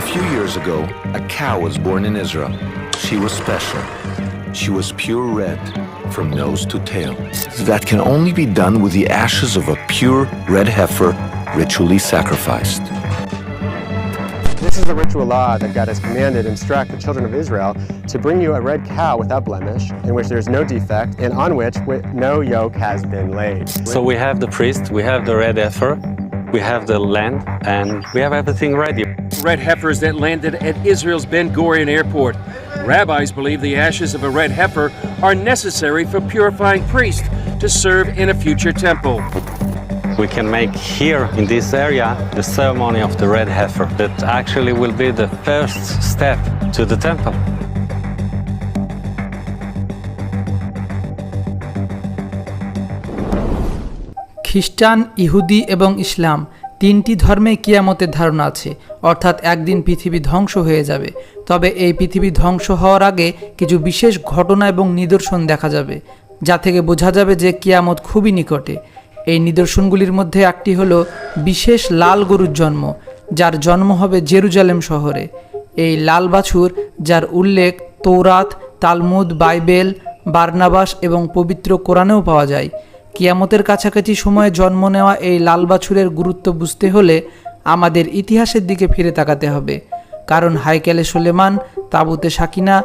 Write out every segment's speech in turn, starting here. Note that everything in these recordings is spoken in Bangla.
A few years ago, a cow was born in Israel. She was special. She was pure red from nose to tail. That can only be done with the ashes of a pure red heifer ritually sacrificed. This is the ritual law that God has commanded and struck the children of Israel to bring you a red cow without blemish, in which there is no defect, and on which no yoke has been laid. So we have the priest, we have the red heifer, we have the land, and we have everything ready red heifers that landed at Israel's Ben Gurion Airport. Rabbis believe the ashes of a red heifer are necessary for purifying priests to serve in a future temple. We can make here in this area the ceremony of the red heifer that actually will be the first step to the temple. খ্রিস্টান ইহুদি এবং ইসলাম তিনটি ধর্মে কিয়ামতের ধারণা আছে, অর্থাৎ একদিন পৃথিবী ধ্বংস হয়ে যাবে। তবে এই পৃথিবী ধ্বংস হওয়ার আগে কিছু বিশেষ ঘটনা এবং নিদর্শন দেখা যাবে, যা থেকে বোঝা যাবে যে কিয়ামত খুবই নিকটে। এই নিদর্শনগুলির মধ্যে একটি হলো বিশেষ লাল গরুর জন্ম, যার জন্ম হবে জেরুজালেম শহরে। এই লাল বাছুর, যার উল্লেখ তৌরাত, তালমুদ, বাইবেল, বার্নাবাস এবং পবিত্র কোরআনেও পাওয়া যায়। কিয়ামতের কাছাকাছি সময়ে জন্ম নেওয়া এই লাল বাছুরের গুরুত্ব বুঝতে হলে আমাদের ইতিহাসের দিকে ফিরে তাকাতে হবে। কারণ হাইকেলে সোলেমান, তাবুতে সাকিনা,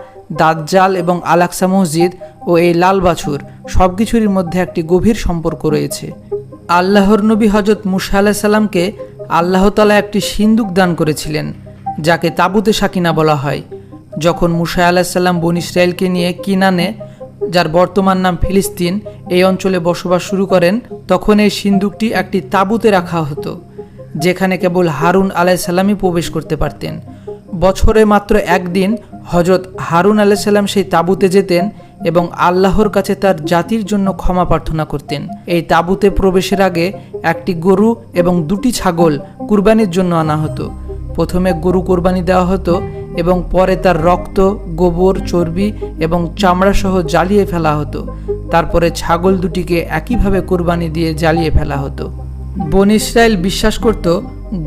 দাজ্জাল এবং আলাক্সা মসজিদ ও এই লাল বাছুর সব কিছুরই মধ্যে একটি গভীর সম্পর্ক রয়েছে। আল্লাহর নবী হজরত মুসা আলাহ সাল্লামকে আল্লাহ তালা একটি সিন্দুক দান করেছিলেন, যাকে তাবুতে সাকিনা বলা হয়। যখন মুসা আলাহিসাল্লাম বন ইসরায়েলকে নিয়ে কিনানে যার বর্তমান নাম ফিলিস্তিন, এই অঞ্চলে বসবাস শুরু করেন, তখন এই সিন্দুকটি একটি তাঁবুতে রাখা হতো, যেখানে কেবল হারুন আলাইসাল্লামই প্রবেশ করতে পারতেন। বছরে মাত্র একদিন হজরত হারুন আলাইসাল্লাম সেই তাঁবুতে যেতেন এবং আল্লাহর কাছে তার জাতির জন্য ক্ষমা প্রার্থনা করতেন। এই তাঁবুতে প্রবেশের আগে একটি গরু এবং দুটি ছাগল কুরবানির জন্য আনা হতো। প্রথমে গরু কোরবানি দেওয়া হতো এবং পরে তার রক্ত, গোবর, চর্বি এবং চামড়া সহ জ্বালিয়ে ফেলা হতো। তারপরে ছাগল দুটিকে একইভাবে কোরবানি দিয়ে জ্বালিয়ে ফেলা হতো। বন ইসরায়েল বিশ্বাস করত,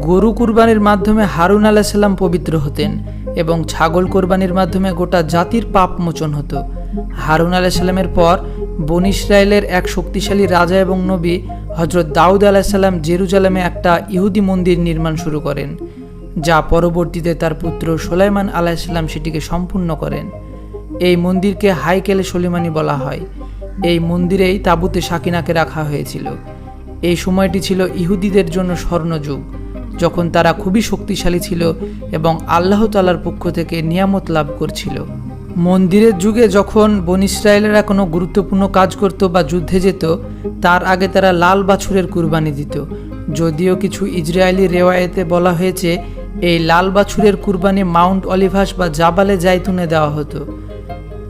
গরু কুরবানির মাধ্যমে হারুন আলাহিসাল্লাম পবিত্র হতেন এবং ছাগল কোরবানির মাধ্যমে গোটা জাতির পাপ মোচন হতো। হারুন আলাহিসাল্লামের পর বন ইসরায়েলের এক শক্তিশালী রাজা এবং নবী হজরত দাউদ আলাহিসাল্লাম জেরুজালেমে একটা ইহুদি মন্দির নির্মাণ শুরু করেন। যা পরবর্তীতে তার পুত্র সোলাইমান আলাইসাল্লাম সেটিকে সম্পূর্ণ করেন। এই মন্দিরকে হাইকেলে সলিমানি বলা হয়। এই মন্দিরেই তাবুতে সাকিনাকে রাখা হয়েছিল। এই সময়টি ছিল ইহুদিদের জন্য স্বর্ণযুগ, যখন তারা খুবই শক্তিশালী ছিল এবং আল্লাহ তালার পক্ষ থেকে নিয়ামত লাভ করছিল। মন্দিরের যুগে যখন বন ইসরায়েলেরা কোনো গুরুত্বপূর্ণ কাজ করত বা যুদ্ধে যেত, তার আগে তারা লাল বাছুরের কুরবানি দিত। যদিও কিছু ইসরায়েলি রেওয়ায়েতে বলা হয়েছে এই লাল বাছুরের কুরবানি মাউন্ট অলিভাস বা জাবালে জাইতুনে দেওয়া হতো,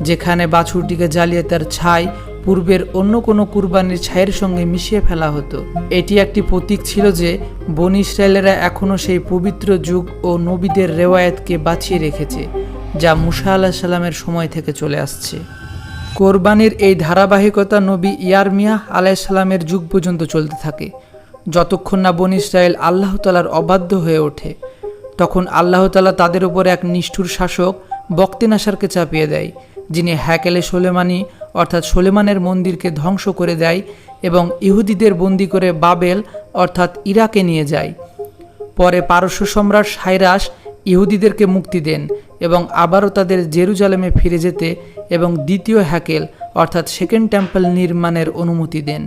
যেখানে বাছুরটিকে জ্বালিয়ে তার ছাই পূর্বের অন্য কোনো কুরবানির ছাইয়ের সঙ্গে মিশিয়ে ফেলা হতো। এটি একটি প্রতীক ছিল যে, বন ইসরায়েলেরা এখনও সেই পবিত্র যুগ ও নবীদের রেওয়ায়তকে বাঁচিয়ে রেখেছে, যা মুসা আল্লাহ সাল্লামের সময় থেকে চলে আসছে। কোরবানির এই ধারাবাহিকতা নবী ইয়ারমিয়া আলাইসাল্লামের যুগ পর্যন্ত চলতে থাকে। যতক্ষণ না বন ইসরায়েল আল্লাহ তালার অবাধ্য হয়ে ওঠে, তখন আল্লাহ তালা তাদের উপর এক নিষ্ঠুর শাসক বক্তেনাসারকে চাপিয়ে দেয়, যিনি হ্যাকেলে সোলেমানি, অর্থাৎ সোলেমানের মন্দিরকে ধ্বংস করে দেয় এবং ইহুদিদের বন্দি করে বাবেল, অর্থাৎ ইরাকে নিয়ে যায়। পরে পারস্য সম্রাট সাইরাস ইহুদিদেরকে মুক্তি দেন এবং আবারও তাদের জেরুজালেমে ফিরে যেতে এবং দ্বিতীয় হ্যাকেল, অর্থাৎ সেকেন্ড টেম্পল নির্মাণের অনুমতি দেন।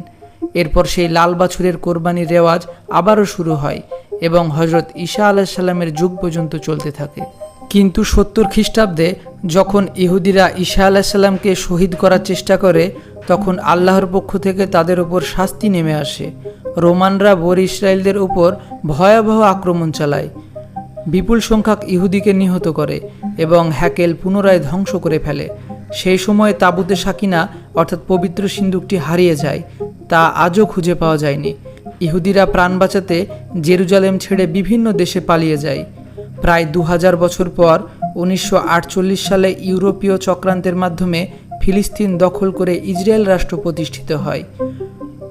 এরপর সেই লাল বাছুরের কোরবানির রেওয়াজ আবারও শুরু হয় এবং হজরত ঈশা আলাহিসাল্লামের যুগ পর্যন্ত চলতে থাকে। কিন্তু সত্তর খ্রিস্টাব্দে যখন ইহুদিরা ঈশা আলাহিসাল্লামকে শহীদ করার চেষ্টা করে, তখন আল্লাহর পক্ষ থেকে তাদের উপর শাস্তি নেমে আসে। রোমানরা বর ইসরায়েলদের উপর ভয়াবহ আক্রমণ চালায়। বিপুল সংখ্যক ইহুদিকে নিহত করে এবং হ্যাকেল পুনরায় ধ্বংস করে ফেলে। সেই সময়ে তাবুতে সাকিনা, অর্থাৎ পবিত্র সিন্দুকটি হারিয়ে যায়, তা আজও খুঁজে পাওয়া যায়নি। ইহুদিরা প্রাণ বাঁচাতে জেরুজালেম ছেড়ে বিভিন্ন দেশে পালিয়ে যায়। প্রায় দু হাজার বছর পর উনিশশো আটচল্লিশ সালে ইউরোপীয় চক্রান্তের মাধ্যমে ফিলিস্তিন দখল করে ইসরায়েল রাষ্ট্র প্রতিষ্ঠিত হয়।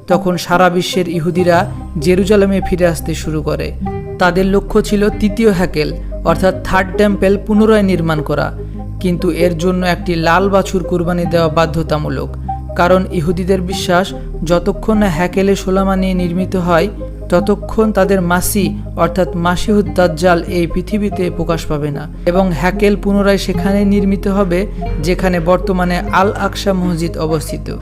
তখন সারা বিশ্বের ইহুদিরা জেরুজালেমে ফিরে আসতে শুরু করে। তাদের লক্ষ্য ছিল তৃতীয় হ্যাকেল, অর্থাৎ থার্ড টেম্পেল পুনরায় নির্মাণ করা। কিন্তু এর জন্য একটি লাল বাছুর কুরবানি দেওয়া বাধ্যতামূলক। কারণ ইহুদিদের বিশ্বাস, যতক্ষণ না হ্যাকেলে সোলামানি নির্মিত হয়, ততক্ষণ তাদের মাসি, অর্থাৎ মাসিহুদ দাজ্জাল এই পৃথিবীতে প্রকাশ পাবে না। এবং হ্যাকেল পুনরায় সেখানে নির্মিত হবে, যেখানে বর্তমানে আল আকসা মসজিদ অবস্থিত।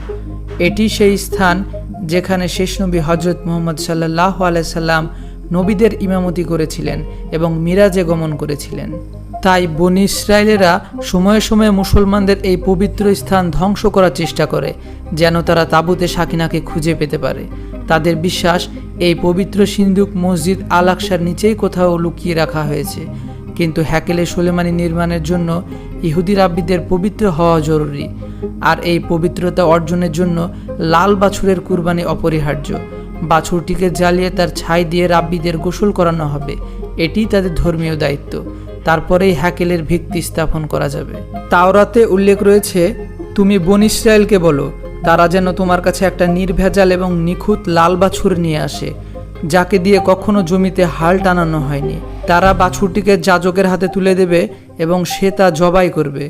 এটি সেই স্থান, যেখানে শেষ নবী হজরত মোহাম্মদ সাল্লাহ আলাইসাল্লাম নবীদের ইমামতি করেছিলেন এবং মিরাজে গমন করেছিলেন। তাই বনি ইসরায়েলেরা সময়ে সময়ে মুসলমানদের এই পবিত্র স্থান ধ্বংস করার চেষ্টা করে, যেন তারা তাবুতে সাকিনাকে খুঁজে পেতে পারে। তাদের বিশ্বাস, এই পবিত্র সিন্ধুক মসজিদ আল আকসার নিচেই কোথাও লুকিয়ে রাখা হয়েছে। কিন্তু হ্যাকেলে সোলেমানি নির্মাণের জন্য ইহুদি রাব্বিদের পবিত্র হওয়া জরুরি। আর এই পবিত্রতা অর্জনের জন্য লাল বাছুরের কুরবানি অপরিহার্য। বাছুরটিকে জ্বালিয়ে তার ছাই দিয়ে রাব্বিদের গোসল করানো হবে। এটি তাদের ধর্মীয় দায়িত্ব। তারপরেই হ্যাকেলের ভিত্তি স্থাপন করা যাবে। তাওরাতে উল্লেখ রয়েছে, তুমি বন ইসরায়েলকে বলো, তারা যেন তোমার কাছে একটা নির্ভেজাল এবং নিখুঁত লাল বাছুর নিয়ে আসে, যাকে দিয়ে কখনো জমিতে হাল টানানো হয়নি। তারা বাছুরটিকে যাজকের হাতে তুলে দেবে এবং সে তা জবাই করবে।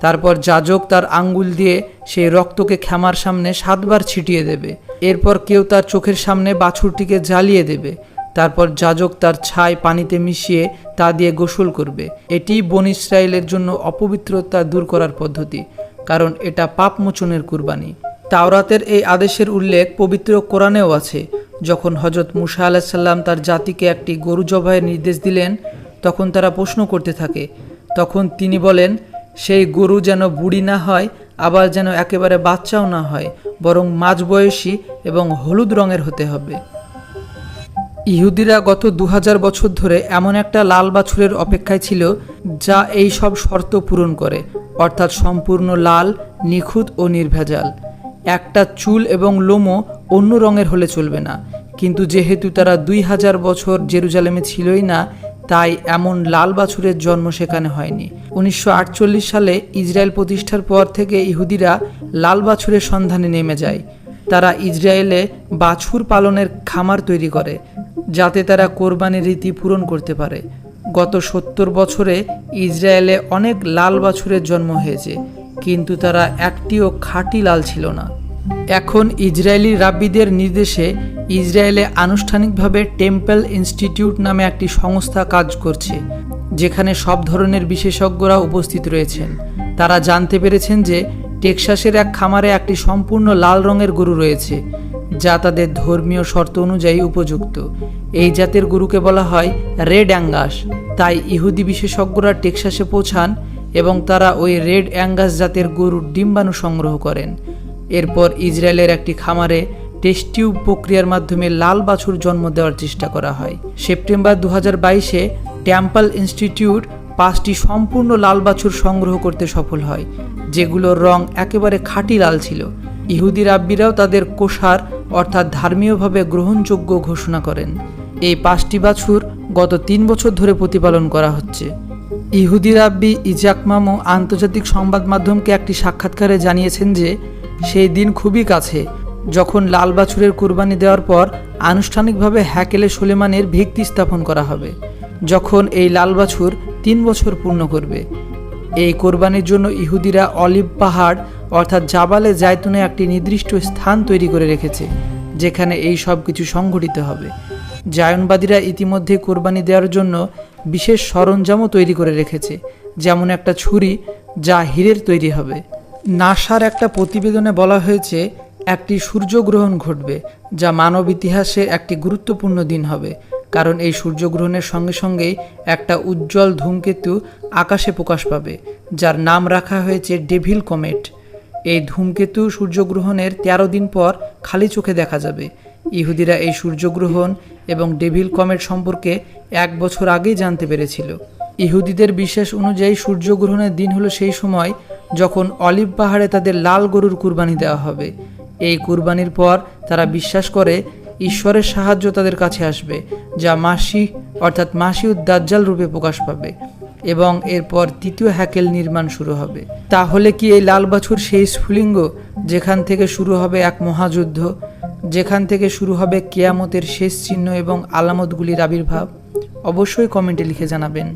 তারপর যাজক তার আঙ্গুল দিয়ে সেই রক্তকে ক্ষমার সামনে সাতবার ছিটিয়ে দেবে। এরপর কেউ তার চোখের সামনে বাছুরটিকে জ্বালিয়ে দেবে। তারপর যাজক তার ছাই পানিতে মিশিয়ে তা দিয়ে গোসল করবে। এটি বন ইসরায়েলের জন্য অপবিত্রতা দূর করার পদ্ধতি, কারণ এটা পাপমোচনের কুরবানি। তাওরাতের এই আদেশের উল্লেখ পবিত্র কোরআনেও আছে। যখন হজরত মুসা আলাহিসাল্লাম তার জাতিকে একটি গরু জবাইয়ের নির্দেশ দিলেন, তখন তারা প্রশ্ন করতে থাকে। তখন তিনি বলেন, সেই গরু যেন বুড়ি না হয়, আবার যেন একেবারে বাচ্চাও না হয়, বরং মাঝবয়সী এবং হলুদ রঙের হতে হবে। ইহুদিরা গত দু হাজার বছর ধরে এমন একটা লাল বাছুরের অপেক্ষায় ছিল যা এই সব শর্ত পূরণ করে, অর্থাৎ সম্পূর্ণ লাল, নিখুঁত ও নির্ভেজাল। একটা চুল এবং লোমও অন্য রঙের হলে চলবে না, কিন্তু যেহেতু তারা দুই হাজার বছর জেরুজালেমে ছিলই না, তাই এমন লাল বাছুরের জন্ম সেখানে হয়নি। উনিশশো আটচল্লিশ সালে ইসরায়েল প্রতিষ্ঠার পর থেকে ইহুদিরা লাল বাছুরের সন্ধানে নেমে যায়। তারা ইসরায়েলে বাছুর পালনের খামার তৈরি করে যাতে তারা কোরবানির রীতি পূরণ করতে পারে। গত সত্তর বছরে ইসরায়েলে অনেক লাল বাছুরের জন্ম হয়েছে, কিন্তু তারা একটিও খাঁটি লাল ছিল না। এখন ইসরায়েলি রাব্বিদের নির্দেশে ইসরায়েলে আনুষ্ঠানিকভাবে টেম্পল ইনস্টিটিউট নামে একটি সংস্থা কাজ করছে, যেখানে সব ধরনের বিশেষজ্ঞরা উপস্থিত রয়েছেন। তারা জানতে পেরেছেন যে টেক্সাসের এক খামারে একটি সম্পূর্ণ লাল রঙের গরু রয়েছে। যা তাদের ধর্মীয় শর্ত অনুযায়ী উপযুক্ত। এই জাতের গরুকে বলা হয় রেড অ্যাঙ্গাস। তাই ইহুদি বিশেষজ্ঞরা টেক্সাসে পৌঁছান এবং তারা ওই রেড অ্যাঙ্গাস জাতের গরুর ডিম্বাণু সংগ্রহ করেন। এরপর ইসরায়েলের একটি খামারে টেস্ট টিউব প্রক্রিয়ার মাধ্যমে লাল বাছুর জন্ম দেওয়ার চেষ্টা করা হয়। সেপ্টেম্বর দু হাজার বাইশে ট্যাম্পল ইনস্টিটিউট পাঁচটি সম্পূর্ণ লাল বাছুর সংগ্রহ করতে সফল হয়, যেগুলোর রং একেবারে খাঁটি লাল ছিল। ইহুদি রাব্বিরাও তাদের কোষার অর্থাৎ ধর্মীয়ভাবে গ্রহণযোগ্য ঘোষণা করেন। এই পাঁচটি বাছুর গত তিন বছর ধরে প্রতিপালন করা হচ্ছে। ইহুদি রাব্বি ইজাক মামু আন্তর্জাতিক সংবাদ মাধ্যমকে একটি সাক্ষাৎকারে জানিয়েছেন যে, সেই দিন খুবই কাছে, যখন লাল বাছুরের কুরবানি দেওয়ার পর আনুষ্ঠানিকভাবে হ্যাকেলে সুলেমানের ভিত্তি স্থাপন করা হবে, যখন এই লাল বাছুর তিন বছর পূর্ণ করবে। এই কোরবানির জন্য ইহুদিরা অলিভ পাহাড় অর্থাৎ জাবালে জায়তুনে একটি নির্দিষ্ট স্থান তৈরি করে রেখেছে, যেখানে এই সব কিছু সংঘটিত হবে। জায়নবাদীরা ইতিমধ্যে কোরবানি দেওয়ার জন্য বিশেষ সরঞ্জামও তৈরি করে রেখেছে, যেমন একটা ছুরি যা হীরের তৈরি হবে। নাসার একটা প্রতিবেদনে বলা হয়েছে, একটি সূর্যগ্রহণ ঘটবে, যা মানব ইতিহাসে একটি গুরুত্বপূর্ণ দিন হবে, কারণ এই সূর্যগ্রহণের সঙ্গে সঙ্গেই একটা উজ্জ্বল ধূমকেতু আকাশে প্রকাশ পাবে, যার নাম রাখা হয়েছে ডেভিল কমেট। এই ধূমকেতু সূর্যগ্রহণের তেরো দিন পর খালি চোখে দেখা যাবে। ইহুদিরা এই সূর্যগ্রহণ এবং ডেভিল কমেট সম্পর্কে এক বছর আগেই জানতে পেরেছিল। ইহুদিদের বিশ্বাস অনুযায়ী সূর্যগ্রহণের দিন হলো সেই সময় যখন অলিভ পাহাড়ে তাদের লাল গরুর কুরবানি দেওয়া হবে। এই কুরবানির পর তারা বিশ্বাস করে ঈশ্বরের সাহায্য তাদের কাছে আসবে, যা মাসি অর্থাৎ মাসিউদ দাজ্জাল রূপে প্রকাশ পাবে। এবং এরপর তৃতীয় হ্যাকেল নির্মাণ শুরু হবে। তাহলে কি এই লাল বাছুর সেই স্ফুলিঙ্গ যেখান থেকে শুরু হবে এক মহাযুদ্ধ, যেখান থেকে শুরু হবে কেয়ামতের শেষ চিহ্ন এবং আলামতগুলির আবির্ভাব? অবশ্যই কমেন্টে লিখে জানাবেন।